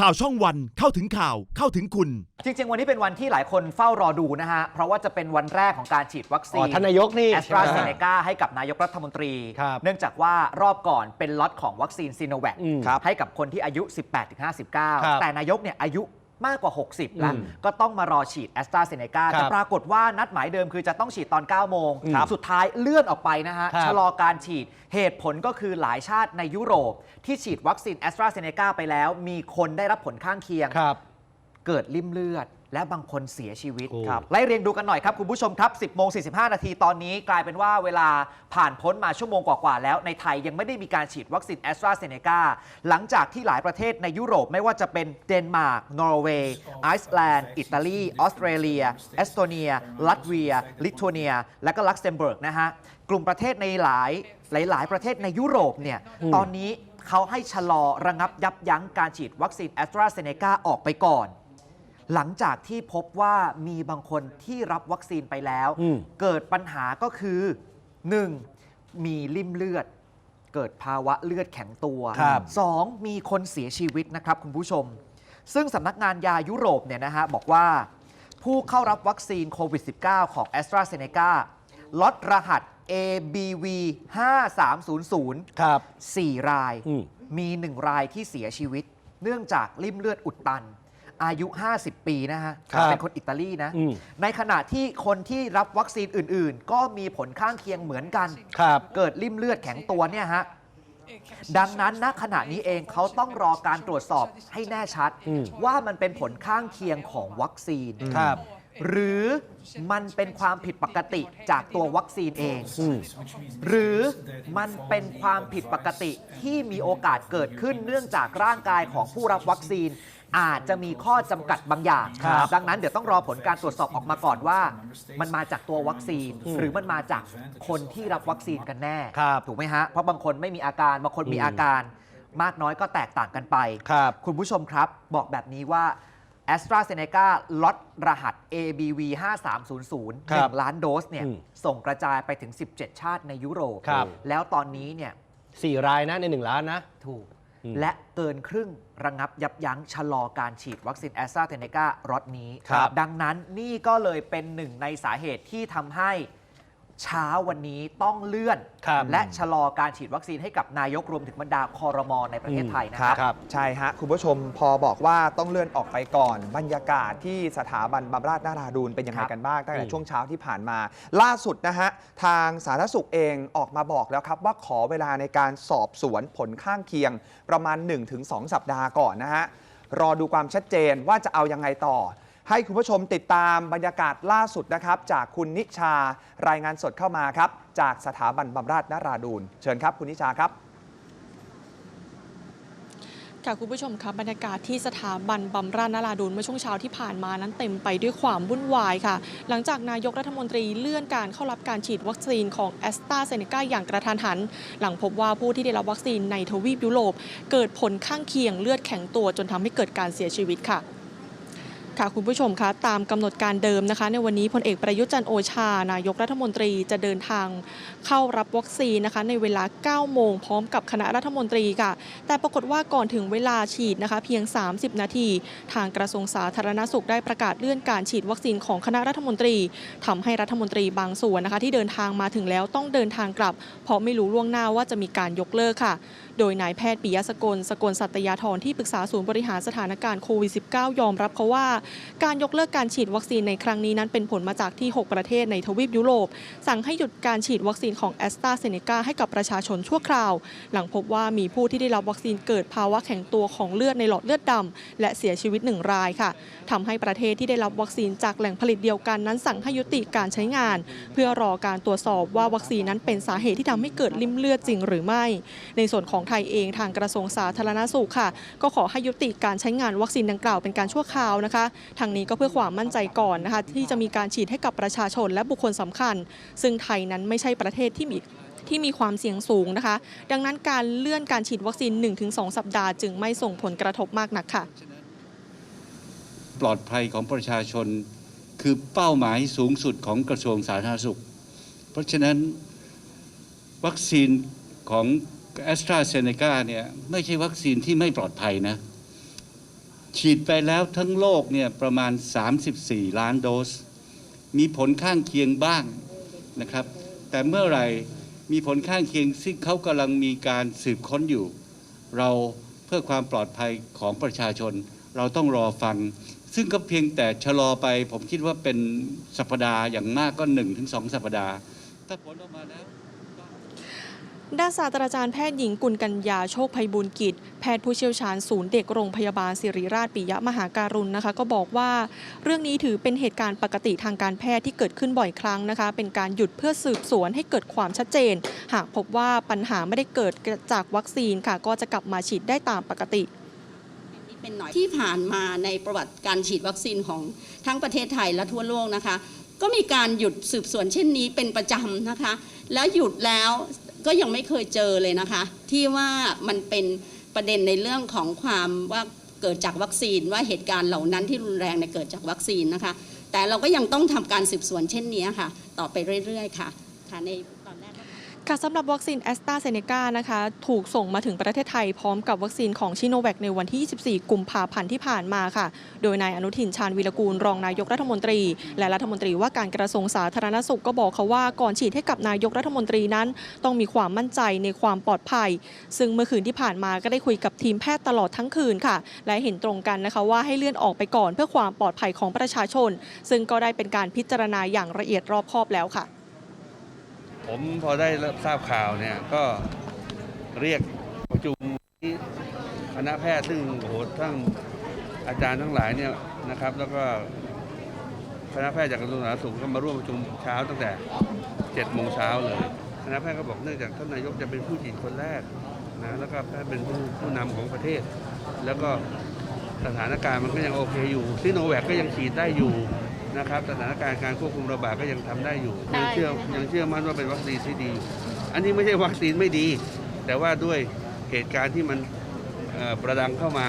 ข่าวช่องวันเข้าถึงข่าวเข้าถึงคุณ จริง ๆ วันนี้เป็นวันที่หลายคนเฝ้ารอดูนะฮะ เพราะว่าจะเป็นวันแรกของการฉีดวัคซีอ๋อนท่านนายกนี่แอสตราเซเนกาให้กับนายกรัฐมนตรี ครับเนื่องจากว่ารอบก่อนเป็นล็อตของวัคซีนซีโนแวคอืมครับให้กับคนที่อายุครับ18-59 แต่นายกเนี่ยอายุ มากกว่า 60 แล้ว อืมก็ต้องมารอฉีดแอสตราเซเนกาครับแต่ปรากฏว่านัดหมายเดิมคือจะต้องฉีดตอน 9 โมง ครับสุดท้ายเลื่อนออกไปนะฮะ ครับ ชะลอการฉีดเหตุผลก็คือหลายชาติในยุโรป ที่ฉีดวัคซีนแอสตราเซเนกาไปแล้ว มีคนได้รับผลข้างเคียง ครับ เกิดริ่มเลือด และบางคนเสียชีวิตโอ้ครับไล่เรียงดูกันหน่อยครับคุณผู้ชมครับ 10โมง45 นาทีตอนนี้กลายเป็นว่าเวลาผ่านพ้นมาชั่วโมงกว่าๆแล้ว ในไทยยังไม่ได้มีการฉีดวัคซีนแอสตราเซเนกาหลังจากที่หลายประเทศในยุโรปไม่ว่าจะเป็นเดนมาร์กนอร์เวย์ไอซ์แลนด์ อิตาลีออสเตรเลียเอสโตเนีย ลัตเวีย ลิทัวเนีย และก็ลักเซมเบิร์กนะฮะกลุ่มประเทศในหลายหลาย ๆ ประเทศในยุโรปเนี่ยอืมตอนนี้เขาให้ชะลอระงับยับยั้งการฉีดวัคซีนแอสตราเซเนกาออกไปก่อน หลังจากที่พบว่ามีบางคนที่รับวัคซีนไปแล้ว อืม เกิดปัญหาก็คือ 1. มีริ่มเลือด เกิดภาวะเลือดแข็งตัว ครับสองมีคนเสียชีวิตนะครับคุณผู้ชม ซึ่งสำนักงานยายุโรปเนี่ยนะฮะบอกว่า ผู้เข้ารับวัคซีนโควิด -19 ของ a s t r a z เซ e c a ล็อตรหัส ABV 5300 ครับ 4 ราย อืม มี 1 รายที่เสียชีวิต เนื่องจากริ่มเลือดอุดตัน อายุ 50 ปีนะฮะครับเป็นคนอิตาลีนะ อืม ในขณะที่คนที่รับวัคซีนอื่น ๆ ก็มีผลข้างเคียงเหมือนกัน ครับ เกิดริ่มเลือดแข็งตัวเนี่ยฮะ ดังนั้นณขณะนี้เองเขาต้องรอการตรวจสอบให้แน่ชัดอืมว่ามันเป็นผลข้างเคียงของวัคซีน ครับ หรือมันเป็นความผิดปกติจากตัววัคซีนเองอืมหรือมันเป็นความผิดปกติที่มีโอกาสเกิดขึ้นเนื่องจากร่างกายของผู้รับวัคซีน อาจจะมีข้อจำกัดบางอย่าง ครับ ดังนั้นเดี๋ยวต้องรอผลการตรวจสอบออกมาก่อนว่า มันมาจากตัววัคซีนอืมหรือมันมาจากคนที่รับวัคซีนกันแน่ ครับ ถูกไหมฮะ เพราะบางคนไม่มีอาการบางคนมีอืมอาการ มากน้อยก็แตกต่างกันไป ครับ คุณผู้ชมครับบอกแบบนี้ว่า a s t r a z เซ e c a ล็อตรหัส ABV 5300 ครับ1ล้านโดสเนี่ยอืมส่งกระจายไปถึง 17 ชาติในยุโรป ครับ แล้วตอนนี้เนี่ยสี่รายนะในหนึ่งล้านนะ ถูก อืมและเกินครึ่งระงับยับยั้งชะลอการฉีดวัคซีนแอสตราเซเนการ็อตนี้ ครับ ดังนั้นนี่ก็เลยเป็นหนึ่งในสาเหตุที่ทำให้ เช้าวันนี้ต้องเลื่อนครับและชะลอการฉีดวัคซีนให้กับนายกรวมถึงบรรดาคอรมอในประเทศไทยนะคครัรับบครับใช่ฮะ คุณผู้ชมพอบอกว่าต้องเลื่อนออกไปก่อน บรรยากาศที่สถาบันบำราศนาราดูนเป็นยังไงครับกันบ้างตั้งแต่อืมช่วงเช้าที่ผ่านมา ล่าสุดนะฮะ ทางสาธารณสุขเองออกมาบอกแล้วครับ ว่าขอเวลาในการสอบสวนผลข้างเคียง ประมาณ 1-2 สัปดาห์ก่อนนะฮะรอดูความชัดเจนว่าจะเอายังไงต่อ ให้คุณผู้ชมติดตามบรรยากาศล่าสุดนะครับ จากคุณนิชารายงานสดเข้ามาครับ จากสถาบันบำราศนาราดูนเชิญครับคุณนิชาครับค่ะคุณผู้ชมครับบรรยากาศที่สถาบันบำราศนราดูนเมื่อช่วงเช้าที่ผ่านมานั้นเต็มไปด้วยความวุ่นวายค่ะ หลังจากนายกรัฐมนตรีเลื่อนการเข้ารับการฉีดวัคซีนของแอสตราเซเนกาอย่างกระทันหัน หลังพบว่าผู้ที่ได้รับวัคซีนในทวีปยุโรป เกิดผลข้างเคียงเลือดแข็งตัวจนทำให้เกิดการเสียชีวิตค่ะ ค่ะคุณผู้ชมคะตามกำหนดการเดิมนะคะ ในวันนี้พลเอกประยุทธ์จันโอชานายกรัฐมนตรีจะเดินทางเข้ารับวัคซีนนะคะในเวลา 9 โมงพร้อมกับคณะรัฐมนตรีค่ะ แต่ปรากฏว่าก่อนถึงเวลาฉีดนะคะเพียง 30 นาที ทางกระทรวงสาธารณสุขได้ประกาศเลื่อนการฉีดวัคซีนของคณะรัฐมนตรีทำให้รัฐมนตรีบางส่วนนะคะที่เดินทางมาถึงแล้วต้องเดินทางกลับ เพราะไม่รู้ล่วงหน้าว่าจะมีการยกเลิกค่ะ โดยนายแพทย์ปิยสกล สกลสัตยาธรที่ปรึกษาศูนย์บริหารสถานการณ์โควิด -19 ยอมรับเขาว่า การยกเลิกการฉีดวัคซีนในครั้งนี้นั้นเป็นผลมาจากที่ 6 ประเทศในทวีปยุโรป สั่งให้หยุดการฉีดวัคซีนของแอสตราเซเนกาให้กับประชาชนชั่วคราว หลังพบว่ามีผู้ที่ได้รับวัคซีนเกิดภาวะแข็งตัวของเลือดในหลอดเลือดดำและเสียชีวิตหนึ่งรายค่ะทำให้ประเทศที่ได้รับวัคซีนจากแหล่งผลิตเดียวกันนั้นสั่งให้ยุติการใช้งาน เพื่อรอการตรวจสอบว่าวัคซีนนั้นเป็นสาเหตุที่ทำให้เกิดลิ่มเลือดจริงหรือไม่ ในส่วนของไทยเองทางกระทรวงสาธารณสุขค่ะ ก็ขอให้ยุติการใช้งานวัคซีนดังกล่าวเป็นการชั่วคราวนะคะทางนี้ก็เพื่อความมั่นใจก่อนนะคะที่จะมีการฉีดให้กับประชาชนและบุคคลสำคัญ ซึ่งไทยนั้นไม่ใช่ประเทศที่มีที่มีความเสี่ยงสูงนะคะ ดังนั้นการเลื่อนการฉีดวัคซีน 1-2 สัปดาห์ จึงไม่ส่งผลกระทบมากนักค่ะ ปลอดภัยของประชาชนคือเป้าหมายสูงสุดของกระทรวงสาธารณสุข เพราะฉะนั้นวัคซีนของ แอสตราเซเนกาเนี่ยไม่ใช่วัคซีนที่ไม่ปลอดภัยนะ ฉีดไปแล้วทั้งโลกเนี่ยประมาณ 34 ล้านโดส มีผลข้างเคียงบ้างนะครับ แต่เมื่อไหร่มีผลข้างเคียงซึ่งเขากำลังมีการสืบค้นอยู่ เราเพื่อความปลอดภัยของประชาชน เราต้องรอฟัง ซึ่งก็เพียงแต่ชะลอไป ผมคิดว่าเป็นสัปดาห์อย่างมากก็1นถึงสสัปดาห์ ถ้าผลออกมาแล้ว ด้านศาสตราจารย์แพทย์หญิงกุลกัญญาโชคภัยบุญกิจ แพทย์ผู้เชี่ยวชาญศูนย์เด็กโรงพยาบาลศิริราชปิยมหาการุณนะคะ ก็บอกว่า เรื่องนี้ถือเป็นเหตุการณ์ปกติทางการแพทย์ที่เกิดขึ้นบ่อยครั้งนะคะ เป็นการหยุดเพื่อสืบสวนให้เกิดความชัดเจน หากพบว่าปัญหาไม่ได้เกิดจากวัคซีนค่ะ ก็จะกลับมาฉีดได้ตามปกติที่ผ่านมาในประวัติการฉีดวัคซีนของทั้งประเทศไทยและทั่วโลกนะคะ ก็มีการหยุดสืบสวนเช่นนี้เป็นประจำนะคะ แล้วหยุดแล้ว ก็ยังไม่เคยเจอเลยนะคะ ที่ว่ามันเป็นประเด็นในเรื่องของความว่าเกิดจากวัคซีนว่าเหตุการณ์เหล่านั้นที่รุนแรงเนี่ยเกิดจากวัคซีนนะคะ แต่เราก็ยังต้องทำการสืบสวนเช่นนี้ค่ะ ต่อไปเรื่อยๆ ค่ะค่ะใน ค่ะสำหรับวัคซีนแอสตราเซเนกานะคะถูกส่งมาถึงประเทศไทยพร้อมกับวัคซีนของชิโนแวคในวันที่ 24 กุมภาพันธ์ที่ผ่านมาค่ะ โดยนายอนุทินชาญวีรกูลรองนายกรัฐมนตรี และรัฐมนตรีว่าการกระทรวงสาธารณสุขก็บอกเขาว่าก่อนฉีดให้กับนายกรัฐมนตรีนั้น ต้องมีความมั่นใจในความปลอดภัย ซึ่งเมื่อคืนที่ผ่านมาก็ได้คุยกับทีมแพทย์ตลอดทั้งคืนค่ะ และเห็นตรงกันนะคะว่าให้เลื่อนออกไปก่อนเพื่อความปลอดภัยของประชาชน ซึ่งก็ได้เป็นการพิจารณาอย่างละเอียดรอบคอบแล้วค่ะ ผมพอได้รับทราบข่าวเนี่ยก็เรียกประชุมคณะแพทย์ซึ่งโหทั้งอาจารย์ทั้งหลายเนี่ยนะครับ แล้วก็คณะแพทย์จากกระทรวงสาธารณสุขก็มาร่วมประชุมเช้าตั้งแต่7โมงเช้าเลยคณะแพทย์ก็บอกเนื่องจากท่านนายกจะเป็นผู้ฉีดคนแรกนะแล้วก็แพทย์เป็นผู้ผู้นำของประเทศ แล้วก็สถานการณ์มันก็ยังโอเคอยู่ซิโนแวคก็ยังฉีดได้อยู่ นะครับสถานการณ์การควบคุมระบาดก็ยังทำได้อยู่ยังเชื่อยังเชื่อมั่นว่าเป็นวัคซีนที่ดี อันนี้ไม่ใช่วัคซีนไม่ดี แต่ว่าด้วยเหตุการณ์ที่มันเอ่อประดังเข้ามา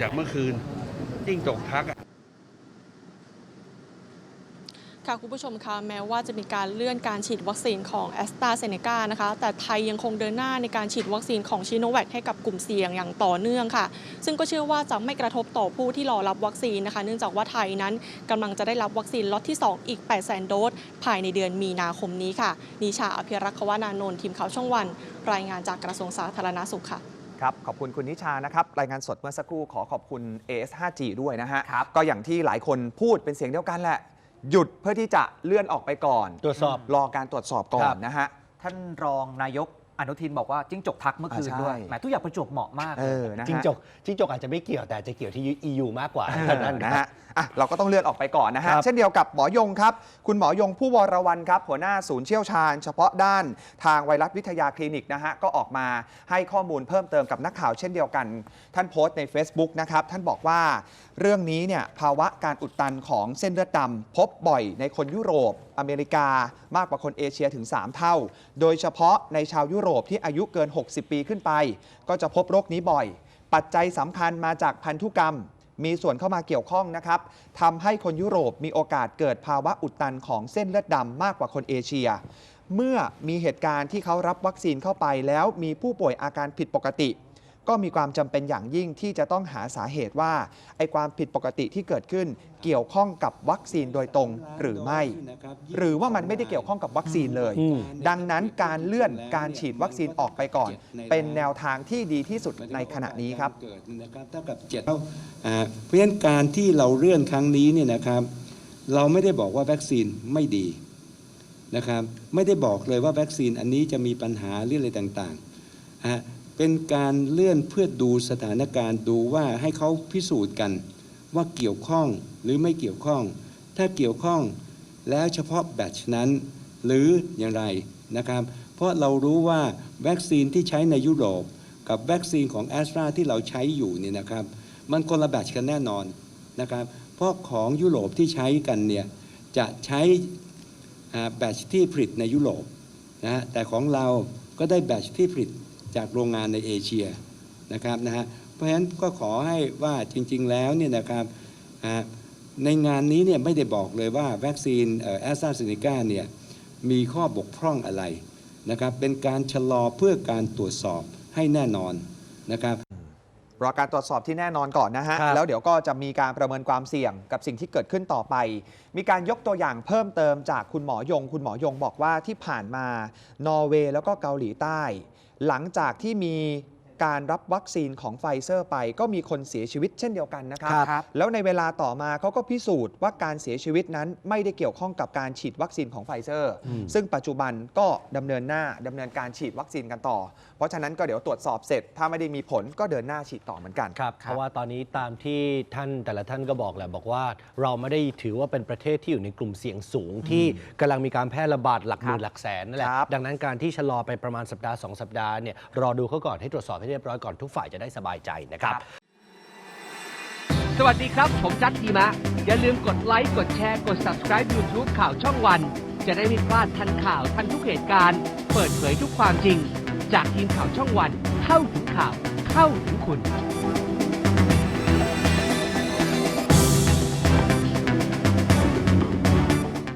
จากเมื่อคืนจิ้งจกทักอะ ค่ะคุณผู้ชมคะแม้ว่าจะมีการเลื่อนการฉีดวัคซีนของแอสตราเซเนกานะคะแต่ไทยยังคงเดินหน้าในการฉีดวัคซีนของชิโนแวคให้กับกลุ่มเสี่ยงอย่างต่อเนื่องค่ะ ซึ่งก็เชื่อว่าจะไม่กระทบต่อผู้ที่รอรับวัคซีนนะคะ เนื่องจากว่าไทยนั้นกำลังจะได้รับวัคซีนล็อตที่ 2 อีก8 0 0 0 0 0โดสภายในเดือนมีนาคมนี้ค่ะนิชาอภิรักษ์ควานานนท์ทีมข่าวช่องวัน รายงานจากกระทรวงสาธารณสุขค่ะครับขอบคุณคุณนิชานะครับ รายงานสดเมื่อสักครู่ขอขอบคุณ AS 5G ด้วยนะฮะครับก็อย่างที่หลายคนพูดเป็นเสียงเดียวกันแหละ หยุดเพื่อที่จะเลื่อนออกไปก่อน ตรวจสอบ รอการตรวจสอบก่อครันบ นะฮะ ท่านรองนายก อนุทินบอกว่าจิ้งจกทักเมื่อคืนอ่าใช่ด้วยแหมทุกอย่างประจวบเหมาะมาก เออนะฮะ จิ้งจกจิ้งจกอาจจะไม่เกี่ยวแต่อาจจะเกี่ยวที่ EU มากกว่าเท่านั้นนะครัฮะบอะเราก็ต้องเลื่อนออกไปก่อนนะฮะ ครับ เช่นเดียวกับหมอยงครับ คุณหมอยงผู้วรวันครับ หัวหน้าศูนย์เชี่ยวชาญ เฉพาะด้านทางไวรัสวิทยาคลินิกนะฮะ ก็ออกมาให้ข้อมูลเพิ่มเติมกับนักข่าวเช่นเดียวกัน ท่านโพสต์ใน Facebook นะครับ ท่านบอกว่า เรื่องนี้เนี่ยภาวะการอุดตันของเส้นเลือดดำพบบ่อยในคนยุโรป อเมริกามากกว่าคนเอเชียถึง 3 เท่า โดยเฉพาะในชาวยุโรปที่อายุเกิน 60 ปีขึ้นไป ก็จะพบโรคนี้บ่อย ปัจจัยสำคัญมาจากพันธุกรรม มีส่วนเข้ามาเกี่ยวข้องนะครับทำให้คนยุโรปมีโอกาสเกิดภาวะอุดตันของเส้นเลือดดำมากกว่าคนเอเชีย เมื่อมีเหตุการณ์ที่เขารับวัคซีนเข้าไปแล้วมีผู้ป่วยอาการผิดปกติ ก็มีความจำเป็นอย่างยิ่งที่จะต้องหาสาเหตุว่าไอ้ความผิดปกติที่เกิดขึ้นเกี่ยวข้องกับวัคซีนโดยตรงหรือไม่ หรือว่ามันไม่ได้เกี่ยวข้องกับวัคซีนเลย ดังนั้นการเลื่อนการฉีดวัคซีนออกไปก่อน เป็นแนวทางที่ดีที่สุดในขณะนี้ครับเกิดนะครับเท่ากับเจ็ดเท่าเพราะฉะนั้นการที่เราเลื่อนครั้งนี้เนี่ยนะครับ เราไม่ได้บอกว่าวัคซีนไม่ดีนะครับ ไม่ได้บอกเลยว่าวัคซีนอันนี้จะมีปัญหาเรื่องอะไรต่างๆอะ เป็นการเลื่อนเพื่อดูสถานการณ์ดูว่าให้เขาพิสูจน์กันว่าเกี่ยวข้องหรือไม่เกี่ยวข้อง ถ้าเกี่ยวข้องแล้วเฉพาะแบตชนั้น หรืออย่างไรนะครับ เพราะเรารู้ว่าวัคซีนที่ใช้ในยุโรป กับวัคซีนของแอสตราที่เราใช้อยู่เนี่ยนะครับ มันคนละแบตชกันแน่นอนนะครับ เพราะของยุโรปที่ใช้กันเนี่ยจะใช้แบตที่ผลิตในยุโรปนะฮะแต่ของเราก็ได้แบตที่ผลิต จากโรงงานในเอเชียนะครับนะฮะเพราะฉะนั้นก็ขอให้ว่าจริง ๆ แล้วเนี่ยนะครับอ่าในงานนี้เนี่ยไม่ได้บอกเลยว่าวัคซีนแอสตราเซเนกาเนี่ยมีข้อบกพร่องอะไรนะครับเป็นการชะลอเพื่อการตรวจสอบให้แน่นอนนะครับรอการตรวจสอบที่แน่นอนก่อนนะฮะครับแล้วเดี๋ยวก็จะมีการประเมินความเสี่ยงกับสิ่งที่เกิดขึ้นต่อไป มีการยกตัวอย่างเพิ่มเติมจากคุณหมอยง คุณหมอยงบอกว่าที่ผ่านมา นอร์เวย์แล้วก็เกาหลีใต้ หลังจากที่มี การรับวัคซีนของไฟเซอร์ไป ก็มีคนเสียชีวิตเช่นเดียวกันนะครับ ครับ แล้วในเวลาต่อมาเขาก็พิสูจน์ว่าการเสียชีวิตนั้นไม่ได้เกี่ยวข้องกับการฉีดวัคซีนของไฟเซอร์ อืม ซึ่งปัจจุบันก็ดำเนินหน้าดำเนินการฉีดวัคซีนกันต่อ เพราะฉะนั้นก็เดี๋ยวตรวจสอบเสร็จ ถ้าไม่ได้มีผลก็เดินหน้าฉีดต่อเหมือนกัน ครับ เพราะว่าตอนนี้ตามที่ท่านแต่ละท่านก็บอกแหละบอกว่า เราไม่ได้ถือว่าเป็นประเทศที่อยู่ในกลุ่มเสี่ยงสูงที่กำลังมีการแพร่ระบาดหลักหมื่นหลักแสนนั่นแหละ ครับ ดังนั้นการที่ชะลอไปประมาณสัปดาห์ 2 สัปดาห์เนี่ยรอดูเขาก่อนให้ตรวจสอบให้เรียบร้อยก่อนทุกฝ่ายจะได้สบายใจนะครับ สวัสดีครับ ผมจัดทีมะ อย่าลืมกดไลค์ กดแชร์ กด subscribe YouTube ข่าวช่องวัน จะได้ไม่พลาดทันข่าวทันทุกเหตุการณ์ เปิดเผยทุกความจริง จากทีมข่าวช่องวัน เข้าถึงข่าว เข้าถึงคุณ